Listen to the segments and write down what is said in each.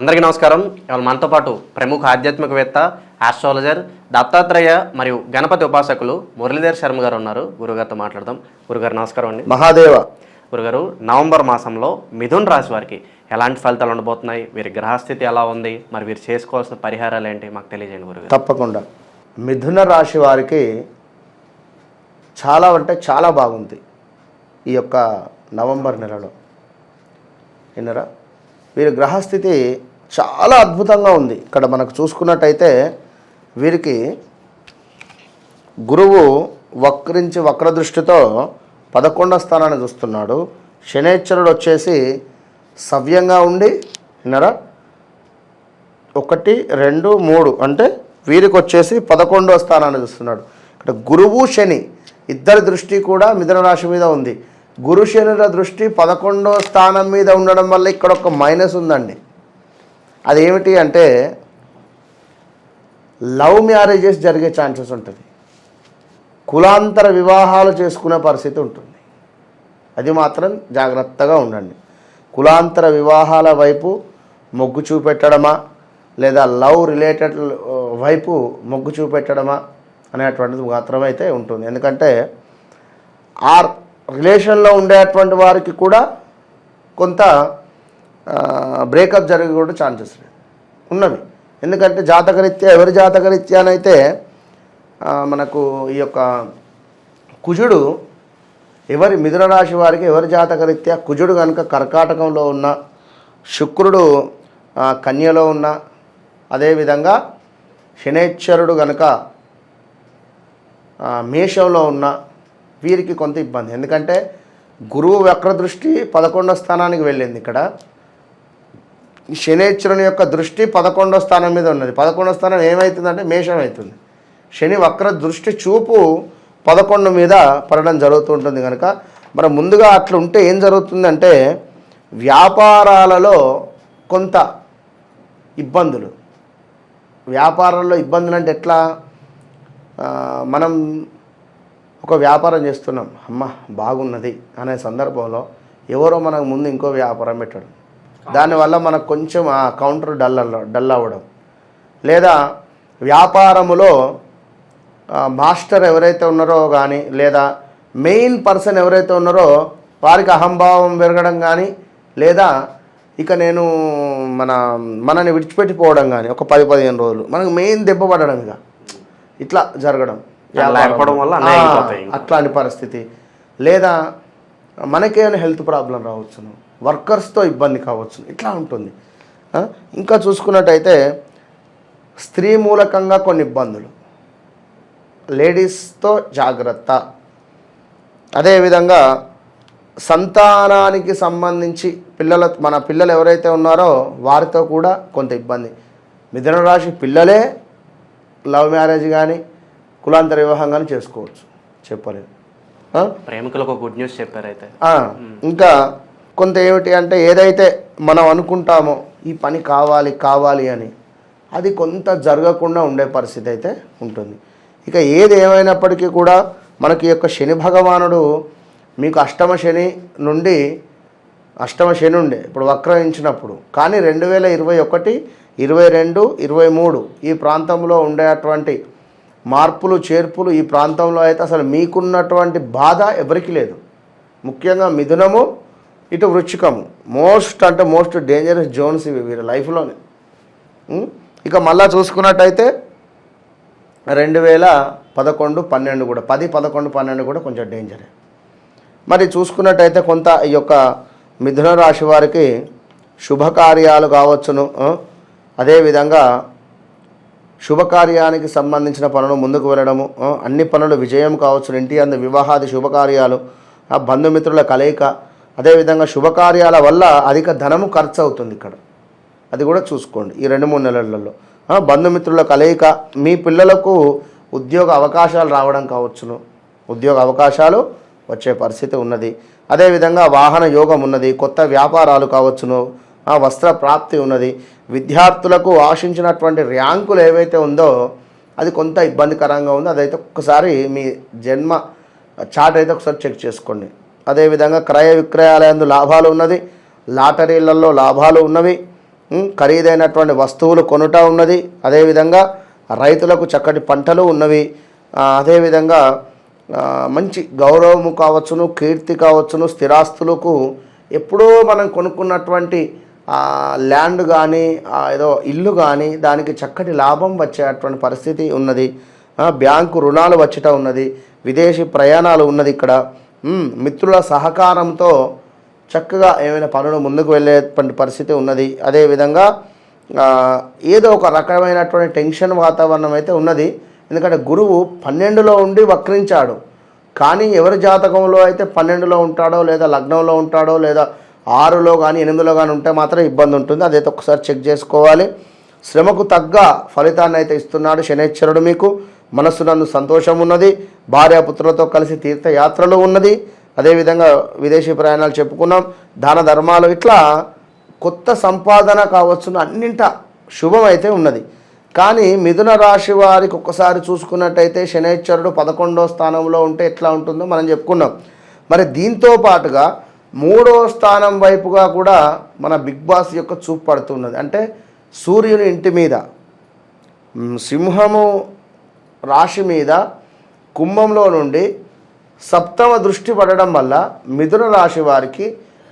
అందరికీ నమస్కారం. ఇవాళ మనతో పాటు ప్రముఖ ఆధ్యాత్మికవేత్త ఆస్ట్రాలజర్ దత్తాత్రేయ మరియు గణపతి ఉపాసకులు మురళీధర్ శర్మ గారు ఉన్నారు. గురుగారితో మాట్లాడదాం. గురుగారు నమస్కారం అండి. మహాదేవ. గురుగారు నవంబర్ మాసంలో మిథున్ రాశి వారికి ఎలాంటి ఫలితాలు ఉండబోతున్నాయి? వీరి గ్రహస్థితి ఎలా ఉంది? మరి వీరు చేసుకోవాల్సిన పరిహారాలు ఏంటి? మాకు తెలియజేయండి గురుగారు. తప్పకుండా. మిథున రాశి వారికి చాలా అంటే చాలా బాగుంది ఈ యొక్క నవంబర్ నెలలో. విన్నరా? వీరి గ్రహస్థితి చాలా అద్భుతంగా ఉంది. ఇక్కడ మనకు చూసుకున్నట్టయితే వీరికి గురువు వక్రించి వక్రదృష్టితో పదకొండో స్థానాన్ని చూస్తున్నాడు. శనేశ్వరుడు వచ్చేసి సవ్యంగా ఉండి విన్నారా? ఒకటి రెండు మూడు అంటే వీరికి వచ్చేసి పదకొండో స్థానాన్ని చూస్తున్నాడు. ఇక్కడ గురువు శని ఇద్దరి దృష్టి కూడా మిథున రాశి మీద ఉంది. గురు శనుల దృష్టి పదకొండో స్థానం మీద ఉండడం వల్ల ఇక్కడ ఒక మైనస్ ఉందండి. అదేమిటి అంటే లవ్ మ్యారేజెస్ జరిగే ఛాన్సెస్ ఉంటుంది. కులాంతర వివాహాలు చేసుకునే పరిస్థితి ఉంటుంది. అది మాత్రం జాగ్రత్తగా ఉండండి. కులాంతర వివాహాల వైపు మొగ్గు చూపెట్టడమా లేదా లవ్ రిలేటెడ్ వైపు మొగ్గు చూపెట్టడమా అనేటువంటిది మాత్రమైతే ఉంటుంది. ఎందుకంటే ఆ రిలేషన్లో ఉండేటువంటి వారికి కూడా కొంత బ్రేకప్ జరిగే కూడా ఛాన్సెస్ ఉన్నవి. ఎందుకంటే జాతకరీత్యా ఎవరి జాతకరీత్యానైతే మనకు ఈ యొక్క కుజుడు ఎవరి మిథున రాశి వారికి ఎవరి జాతకరీత్యా కుజుడు కనుక కర్కాటకంలో ఉన్న శుక్రుడు కన్యలో ఉన్న అదేవిధంగా శనేశ్వరుడు కనుక మేషంలో ఉన్న వీరికి కొంత ఇబ్బంది. ఎందుకంటే గురువు వక్ర దృష్టి పదకొండో స్థానానికి వెళ్ళింది ఇక్కడ. శనేశ్వరుని యొక్క దృష్టి పదకొండో స్థానం మీద ఉన్నది. పదకొండో స్థానం ఏమవుతుందంటే మేషం అవుతుంది శని వక్ర దృష్టి చూపు పదకొండు మీద పడడం జరుగుతుంటుంది కనుక మరి ముందుగా అట్లా ఉంటే ఏం జరుగుతుందంటే వ్యాపారాలలో కొంత ఇబ్బందులు. వ్యాపారాల్లో ఇబ్బందులు అంటే ఎట్లా మనం ఒక వ్యాపారం చేస్తున్నాం. అమ్మ బాగున్నది అనే సందర్భంలో ఎవరో మనకు ముందు ఇంకో వ్యాపారం పెట్టడం. దానివల్ల మనకు కొంచెం ఆ కౌంటర్ డల్ డల్ అవ్వడం. లేదా వ్యాపారములో మాస్టర్ ఎవరైతే ఉన్నారో కానీ లేదా మెయిన్ పర్సన్ ఎవరైతే ఉన్నారో వారికి అహంభావం పెరగడం కానీ లేదా ఇక నేను మన మనని విడిచిపెట్టిపోవడం కానీ ఒక పది పదిహేను రోజులు మనకు మెయిన్ దెబ్బ పడడం ఇక. ఇట్లా జరగడం. అట్లాంటి పరిస్థితి. లేదా మనకేమైనా హెల్త్ ప్రాబ్లం రావచ్చును వర్కర్స్తో ఇబ్బంది కావచ్చు ఇట్లా ఉంటుంది. ఇంకా చూసుకున్నట్టయితే స్త్రీ మూలకంగా కొన్ని ఇబ్బందులు. లేడీస్తో జాగ్రత్త. అదేవిధంగా సంతానానికి సంబంధించి పిల్లల మన పిల్లలు ఎవరైతే ఉన్నారో వారితో కూడా కొంత ఇబ్బంది. మిథున రాశి పిల్లలే లవ్ మ్యారేజ్ కానీ కులాంతర వివాహం కానీ చేసుకోవచ్చు. చెప్పలేదు ప్రేమికులకు గుడ్ న్యూస్ చెప్పారు అయితే. ఆ, ఇంకా కొంత ఏమిటి అంటే ఏదైతే మనం అనుకుంటామో ఈ పని కావాలి కావాలి అని అది కొంత జరగకుండా ఉండే పరిస్థితి అయితే ఉంటుంది. ఇక ఏది ఏమైనప్పటికీ కూడా మనకి యొక్క శని భగవానుడు మీకు అష్టమ శని నుండి అష్టమ శని ఉండే ఇప్పుడు వక్రయించినప్పుడు కానీ రెండు వేల ఇరవై ఒకటి ఇరవై రెండు ఇరవై మూడు ఈ ప్రాంతంలో ఉండేటువంటి మార్పులు చేర్పులు ఈ ప్రాంతంలో అయితే అసలు మీకున్నటువంటి బాధ ఎవరికి లేదు. ముఖ్యంగా మిథునము ఇటు వృచ్చికము. మోస్ట్ అంటే మోస్ట్ డేంజరస్ జోన్స్ ఇవి వీరి లైఫ్లోనే. ఇక మళ్ళా చూసుకున్నట్టయితే రెండు వేల పదకొండు పన్నెండు కూడా. పది పదకొండు పన్నెండు కూడా కొంచెం డేంజరే. మరి చూసుకున్నట్టయితే కొంత ఈ యొక్క మిథున రాశి వారికి శుభకార్యాలు కావచ్చును అదేవిధంగా శుభకార్యానికి సంబంధించిన పనులు ముందుకు వెళ్ళడము అన్ని పనులు విజయం కావచ్చు. ఇంటి అందు వివాహాది శుభకార్యాలు ఆ, బంధుమిత్రుల కలయిక అదేవిధంగా శుభకార్యాల వల్ల అధిక ధనము ఖర్చు అవుతుంది ఇక్కడ. అది కూడా చూసుకోండి ఈ రెండు మూడు నెలలలో. బంధుమిత్రుల కలయిక మీ పిల్లలకు ఉద్యోగ అవకాశాలు రావడం కావచ్చును. ఉద్యోగ అవకాశాలు వచ్చే పరిస్థితి ఉన్నది. అదేవిధంగా వాహన యోగం ఉన్నది కొత్త వ్యాపారాలు కావచ్చును. ఆ, వస్త్ర ప్రాప్తి ఉన్నది. విద్యార్థులకు ఆశించినటువంటి ర్యాంకులు ఏవైతే ఉందో అది కొంత ఇబ్బందికరంగా ఉంది. అదైతే ఒక్కసారి మీ జన్మ చాట్ అయితే ఒకసారి చెక్ చేసుకోండి. అదేవిధంగా క్రయ విక్రయాలయందు లాభాలు ఉన్నది. లాటరీలలో లాభాలు ఉన్నవి. ఖరీదైనటువంటి వస్తువులు కొనుట ఉన్నది. అదేవిధంగా రైతులకు చక్కటి పంటలు ఉన్నవి. అదేవిధంగా మంచి గౌరవము కావచ్చును కీర్తి కావచ్చును స్థిరాస్తులకు ఎప్పుడో మనం కొనుక్కున్నటువంటి ల్యాండ్ కానీ ఏదో ఇల్లు కానీ దానికి చక్కటి లాభం వచ్చేటువంటి పరిస్థితి ఉన్నది. బ్యాంకు రుణాలు వచ్చట ఉన్నది. విదేశీ ప్రయాణాలు ఉన్నది ఇక్కడ. మిత్రుల సహకారంతో చక్కగా ఏమైనా పనులు ముందుకు వెళ్ళేటువంటి పరిస్థితి ఉన్నది. అదేవిధంగా ఏదో ఒక రకమైనటువంటి టెన్షన్ వాతావరణం అయితే ఉన్నది. ఎందుకంటే గురువు పన్నెండులో ఉండి వక్రించాడు. కానీ ఎవరి జాతకంలో అయితే పన్నెండులో ఉంటాడో లేదా లగ్నంలో ఉంటాడో లేదా ఆరులో కానీ ఎనిమిదిలో కానీ ఉంటే మాత్రం ఇబ్బంది ఉంటుంది. అదైతే ఒకసారి చెక్ చేసుకోవాలి. శ్రమకు తగ్గ ఫలితాన్ని అయితే ఇస్తున్నాడు శనేశ్వరుడు మీకు. మనస్సు నందు సంతోషం ఉన్నది. భార్యాపుత్రులతో కలిసి తీర్థయాత్రలు ఉన్నది. అదేవిధంగా విదేశీ ప్రయాణాలు చెప్పుకున్నాం. దాన ధర్మాలు ఇట్లా కొత్త సంపాదన కావచ్చు అన్నింట శుభం అయితే ఉన్నది. కానీ మిథున రాశి వారికి ఒక్కసారి చూసుకున్నట్టయితే శనేశ్వరుడు పదకొండో స్థానంలో ఉంటే ఎట్లా ఉంటుందో మనం చెప్పుకున్నాం. మరి దీంతో పాటుగా మూడో స్థానం వైపుగా కూడా మన బిగ్ బాస్ యొక్క చూపు పడుతున్నది. అంటే సూర్యుని ఇంటి మీద సింహము రాశి మీద కుంభంలో నుండి సప్తమ దృష్టి పడడం వల్ల మిథున రాశి వారికి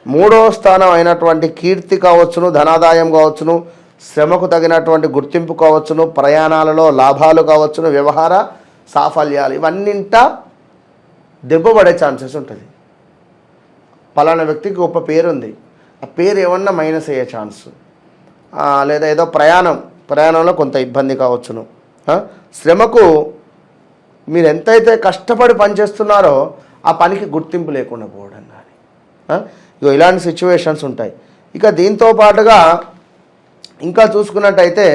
మూడో స్థానం అయినటువంటి కీర్తి కావచ్చును ధనాదాయం కావచ్చును శ్రమకు తగినటువంటి గుర్తింపు కావచ్చును ప్రయాణాలలో లాభాలు కావచ్చును వ్యవహార సాఫల్యాలు ఇవన్నింటా దెబ్బపడే ఛాన్సెస్ ఉంటుంది. పలానా వ్యక్తికి గొప్ప పేరు ఉంది ఆ పేరు ఏమన్నా మైనస్ అయ్యే ఛాన్స్ లేదా ఏదో ప్రయాణం. ప్రయాణంలో కొంత ఇబ్బంది కావచ్చును. శ్రమకు మీరు ఎంతైతే కష్టపడి పనిచేస్తున్నారో ఆ పనికి గుర్తింపు లేకుండా పోవడం కానీ. ఇగో ఇలాంటి సిచ్యువేషన్స్ ఉంటాయి. ఇక దీంతో పాటుగా ఇంకా చూసుకున్నట్టయితే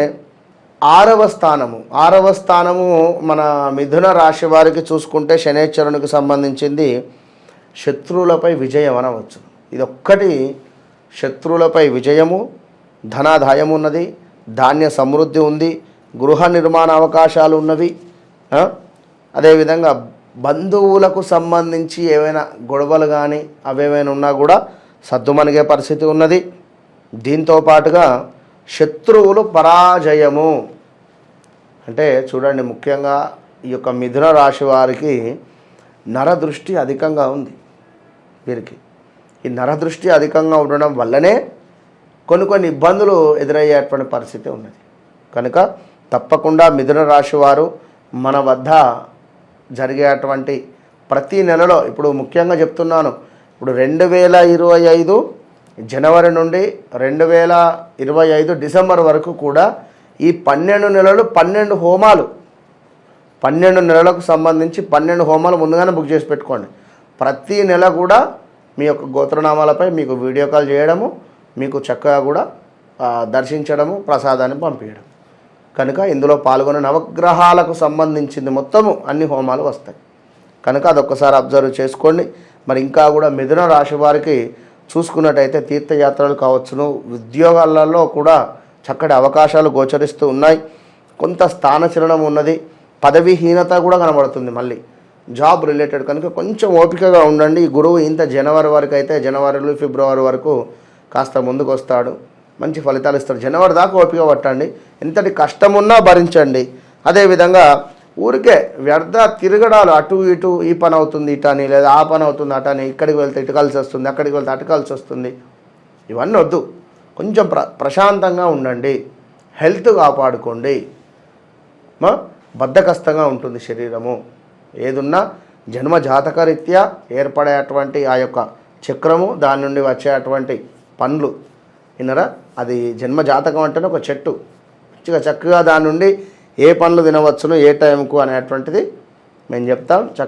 ఆరవ స్థానము. ఆరవ స్థానము మన మిథున రాశి వారికి చూసుకుంటే శనేశ్వరునికి సంబంధించింది శత్రువులపై విజయం అనవచ్చు. ఇది ఒక్కటి శత్రువులపై విజయము ధనాదాయం ఉన్నది ధాన్య సమృద్ధి ఉంది గృహ నిర్మాణ అవకాశాలు ఉన్నవి అదేవిధంగా బంధువులకు సంబంధించి ఏవైనా గొడవలు కానీ అవేమైనా ఉన్నా కూడా సద్దుమణిగే పరిస్థితి ఉన్నది. దీంతో పాటుగా శత్రువులు పరాజయము. అంటే చూడండి ముఖ్యంగా ఈ యొక్క మిథున రాశి వారికి నరదృష్టి అధికంగా ఉంది. వీరికి. ఈ నరదృష్టి అధికంగా ఉండడం వల్లనే కొన్ని కొన్ని ఇబ్బందులు ఎదురయ్యేటువంటి పరిస్థితి ఉన్నది. కనుక తప్పకుండా మిథున రాశి వారు మన వద్ద జరిగేటువంటి ప్రతి నెలలో ఇప్పుడు ముఖ్యంగా చెప్తున్నాను ఇప్పుడు రెండు వేల ఇరవై ఐదు జనవరి నుండి రెండు వేల ఇరవై ఐదు డిసెంబర్ వరకు కూడా ఈ పన్నెండు నెలలు పన్నెండు హోమాలు పన్నెండు నెలలకు సంబంధించి పన్నెండు హోమాలు ముందుగానే బుక్ చేసి పెట్టుకోండి. ప్రతి నెల కూడా మీ యొక్క గోత్రనామాలపై మీకు వీడియో కాల్ చేయడము మీకు చక్కగా కూడా దర్శించడము ప్రసాదాన్ని పంపించడం కనుక ఇందులో పాల్గొనే నవగ్రహాలకు సంబంధించింది మొత్తము అన్ని హోమాలు వస్తాయి. కనుక అదొక్కసారి అబ్జర్వ్ చేసుకోండి. మరి ఇంకా కూడా మిథున రాశి వారికి చూసుకున్నట్టయితే తీర్థయాత్రలు కావచ్చును. ఉద్యోగాలలో కూడా చక్కటి అవకాశాలు గోచరిస్తూ ఉన్నాయి. కొంత స్థానచలనం ఉన్నది. పదవీహీనత కూడా కనబడుతుంది మళ్ళీ. జాబ్ రిలేటెడ్ కనుక కొంచెం ఓపికగా ఉండండి. గురువు ఇంత జనవరి వరకు అయితే జనవరిలో ఫిబ్రవరి వరకు కాస్త ముందుకు వస్తాడు మంచి ఫలితాలు ఇస్తాడు. జనవరి దాకా ఓపిక పట్టండి. ఎంతటి కష్టమున్నా భరించండి. అదేవిధంగా ఊరికే వ్యర్థ తిరగడాలు అటు ఇటు ఈ పని అవుతుంది ఇట అని లేదా ఆ పని అవుతుంది అటని అని ఇక్కడికి వెళ్తే ఇటుకాల్సి వస్తుంది అక్కడికి వెళ్తే అటుకాల్సి వస్తుంది. ఇవన్నీ వద్దు. కొంచెం ప్ర ప్రశాంతంగా ఉండండి. హెల్త్ కాపాడుకోండి. బద్ధకస్తంగా ఉంటుంది శరీరము. ఏదున్నా జన్మ జాతకరీత్యా ఏర్పడేటువంటి ఆ యొక్క చక్రము దాని నుండి వచ్చేటువంటి పండ్లు. విన్నరా? అది జన్మ జాతకం అంటేనే ఒక చెట్టు. మంచిగా చక్కగా దాని నుండి ఏ పండ్లు తినవచ్చును ఏ టైంకు అనేటువంటిది మేము చెప్తాం. చక్క